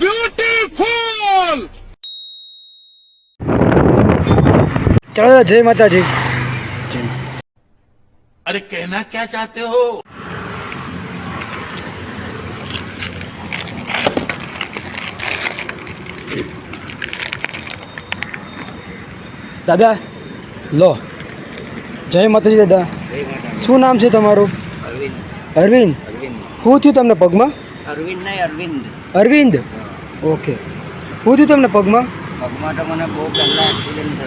Beautiful ચલો જય માતાજી. અરે કહેના ક્યાં ચાહતે હો? દાદા લો. જય માતાજી દાદા. શું નામ છે તમારું? અરવિંદ. અરવિંદ. શું થયું તમને પગમાં? અરવિંદ નહીં અરવિંદ. અરવિંદ. ઓકે. હું થયું તમને પગમાં? પગમાં તો મને બહુ પહેલાં એક્સિડન્ટ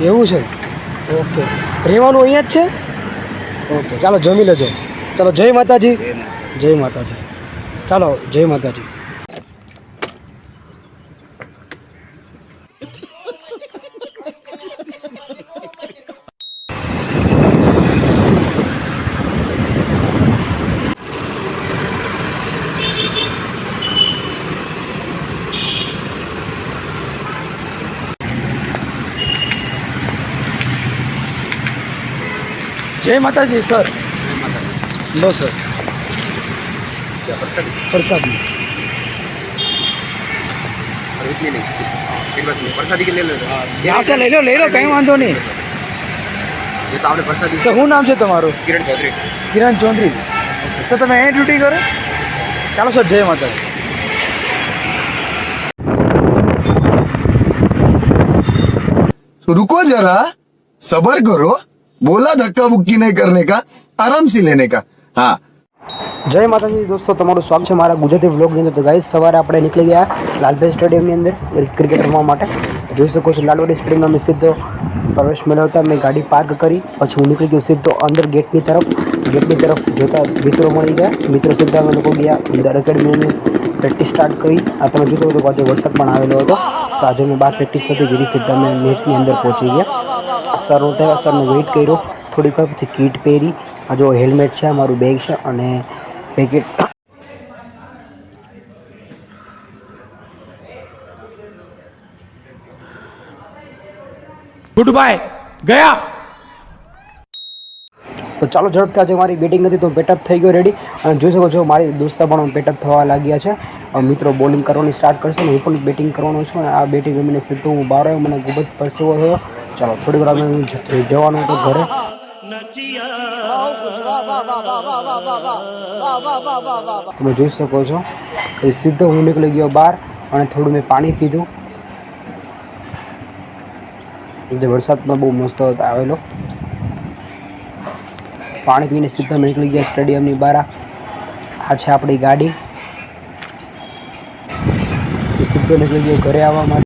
થયો એવું છે? ઓકે. રહેવાનું અહીંયા જ છે? ઓકે ચાલો જમી લેજો. ચાલો જય માતાજી. જય માતાજી. ચાલો જય માતાજી. જય માતાજી સર. લો સર. પ્રસાદી. શું નામ છે તમારું? કિરણ ચૌધરી. કિરણ ચૌધરી. સર તમે અહીં ડ્યુટી કરો? ચાલો સર જય માતાજી. રૂકો જરા સબર કરો. બોલા ધક્કા બુક્કી નહીં કરને કા આરામથી લેને કા હા જય માતાજી દોસ્તો તમારું સ્વાગત છે મારા ગુજરાતી વ્લોગની અંદર તો ગાઈસ સવારે આપણે નીકળી ગયા લાલભાઈ સ્ટેડિયમની અંદર ક્રિકેટ રમવા માટે જોઈ શકો છો લાલવાડી સ્ટેડિયમમાં મેં સીધો પ્રવેશ મેળવતા મેં ગાડી પાર્ક કરી પછી હું નીકળી ગયો સીધો અંદર ગેટની તરફ ગેટની તરફ જોતા મિત્રો મળી ગયા મિત્રો સીધા અમે લોકો ગયા અંદર એકેડમીની પ્રેક્ટિસ સ્ટાર્ટ કરી આ તમે જોશો તો વરસાદ પણ આવેલો હતો તો આજે મેં બહાર પ્રેક્ટિસ નથી કરી સીધા મેં નેટની અંદર પહોંચી ગયા. સર ઉઠાવ્યા સરનો વેઇટ કર્યો. થોડીક વાર પછી કીટ પહેરી. આ જો હેલ્મેટ છે, અમારું બેગ છે અને પેકેટ ગુડ બાય ગયા? તો ચાલો ઝડપથી, આજે મારી બેટિંગ હતી તો બેટઅપ થઈ ગયો રેડી અને જોઈ શકો છો, મારી દોસ્તા પણ બેટઅપ થવા લાગ્યા છે. મિત્રો બોલિંગ કરવાની સ્ટાર્ટ કરશે ને, હું પણ બેટિંગ કરવાનો છું અને આ બેટિંગ મને સીધો હું બહાર આવ્યો, મને ખૂબ જ પરસેવો થયો. ચાલો થોડી વાર અમે જવાનું હતું ઘરે. તમે જોઈ શકો છો સીધો હું નીકળી ગયો બહાર અને થોડું મેં પાણી પીધું. જે વરસાદમાં બહુ મસ્ત આવેલો. પાણી પીને સીધા નીકળી ગયા સ્ટેડિયમની બહાર. આ છે આપણી ગાડી. સીધો નીકળી ગયો ઘરે આવવા માટે.